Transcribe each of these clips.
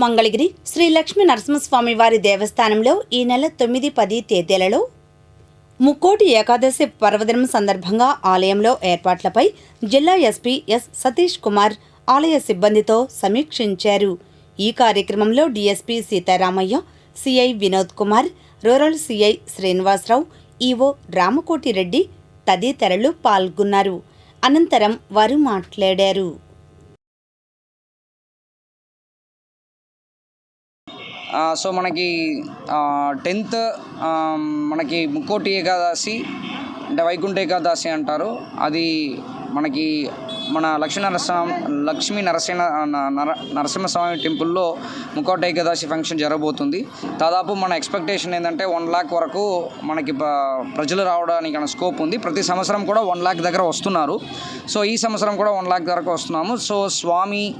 మంగళగిరి శ్రీ లక్ష్మీ నరసింహస్వామి వారి దేవస్థానంలో ఈ నెల తొమ్మిది పది తేదీలలో ముక్కోటి ఏకాదశి పర్వదినం సందర్భంగా ఆలయంలో ఏర్పాట్లపై జిల్లా ఎస్పీ ఎస్ సతీష్ కుమార్ ఆలయ సిబ్బందితో సమీక్షించారు. ఈ కార్యక్రమంలో DSP Seetharamaiah CI Vinod Kumar rural CI Srinivasarao EO Ramakotireddy తదితరులు పాల్గొన్నారు. అనంతరం వారు మాట్లాడారు. సో మనకి టెన్త్ మనకి ముక్కోటి ఏకాదశి అంటే వైకుంఠ ఏకాదశి అంటారు. అది మనకి మన లక్ష్మీ నరసింహ లక్ష్మీ నరసింహ న- నర నరసింహస్వామి టెంపుల్లో ముక్కోటి ఏకాదశి ఫంక్షన్ జరగబోతుంది. దాదాపు మన ఎక్స్పెక్టేషన్ ఏంటంటే వన్ ల్యాక్ వరకు మనకి ప్రజలు రావడానికి స్కోప్ ఉంది. ప్రతి సంవత్సరం కూడా వన్ ల్యాక్ దగ్గర వస్తున్నారు. సో ఈ సంవత్సరం కూడా వన్ ల్యాక్ దగ్గర వస్తున్నాము. సో స్వామి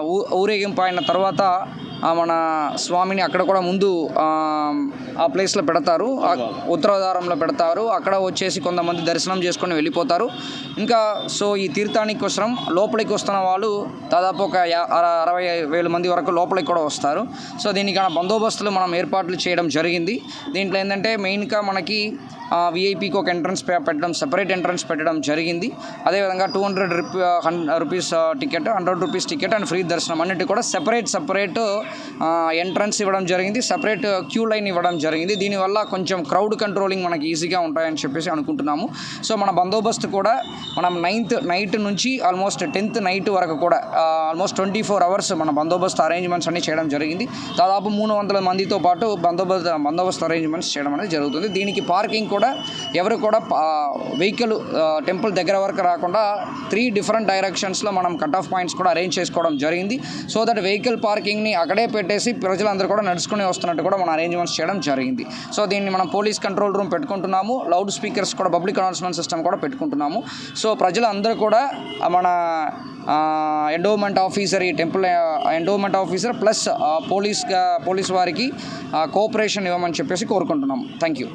ఊ- ఊరేగింపు అయిన తర్వాత మన స్వామిని అక్కడ కూడా ముందు ఆ, ప్లేస్లో పెడతారు. ఉత్తరాధారంలో పెడతారు. అక్కడ వచ్చేసి కొంతమంది దర్శనం చేసుకొని వెళ్ళిపోతారు. ఇంకా సో ఈ తీర్థానికి కోసం లోపలికి వస్తున్న వాళ్ళు దాదాపు ఒక అర- అరవై వేల మంది వరకు లోపలికి కూడా వస్తారు. సో దీనికి బందోబస్తులు మనం ఏర్పాట్లు చేయడం జరిగింది. దీంట్లో ఏంటంటే మెయిన్గా మనకి విఐపికి ఒక ఎంట్రన్స్ పెట్టడం సెపరేట్ ఎంట్రన్స్ పెట్టడం జరిగింది. అదేవిధంగా two hundred rupees ticket hundred rupees ticket and free దర్శనం అన్నిటి కూడా సెపరేట్ సెపరేట్ ఎంట్రన్స్ ఇవ్వడం జరిగింది. సపరేట్ క్యూ లైన్ ఇవ్వడం జరిగింది. దీనివల్ల కొంచెం క్రౌడ్ కంట్రోలింగ్ మనకి ఈజీగా ఉంటాయని చెప్పేసి అనుకుంటున్నాము. సో మన బందోబస్తు కూడా మనం నైన్త్ నైట్ నుంచి ఆల్మోస్ట్ టెన్త్ నైట్ వరకు కూడా ఆల్మోస్ట్ ట్వంటీ ఫోర్ అవర్స్ మన బందోబస్తు అరేంజ్మెంట్స్ అన్ని చేయడం జరిగింది. దాదాపు మూడు వందల మందితో పాటు బందోబస్తు బందోబస్తు అరేంజ్మెంట్స్ చేయడం అనేది జరుగుతుంది. దీనికి పార్కింగ్ కూడా ఎవరు కూడా వెహికల్ టెంపుల్ దగ్గర వరకు రాకుండా త్రీ డిఫరెంట్ డైరెక్షన్స్లో మనం కట్ ఆఫ్ పాయింట్స్ కూడా అరేంజ్ చేసుకోవడం జరిగింది. సో దట్ వెహికల్ పార్కింగ్ని అక్కడే పెట్టేసి ప్రజలందరూ కూడా నడుచుకుని వస్తున్నట్టు కూడా మనం అరేంజ్మెంట్స్ చేయడం జరిగింది. సో దీన్ని మనం పోలీస్ కంట్రోల్ రూమ్ పెట్టుకుంటున్నాము. లౌడ్ స్పీకర్స్ కూడా పబ్లిక్ అనౌన్స్మెంట్ సిస్టమ్ కూడా పెట్టుకుంటున్నాము. సో ప్రజలందరూ కూడా మన ఎండోమెంట్ ఆఫీసర్ ఈ temple endowment officer plus police police వారికి కోఆపరేషన్ ఇవ్వమని చెప్పేసి కోరుకుంటున్నాము. Thank you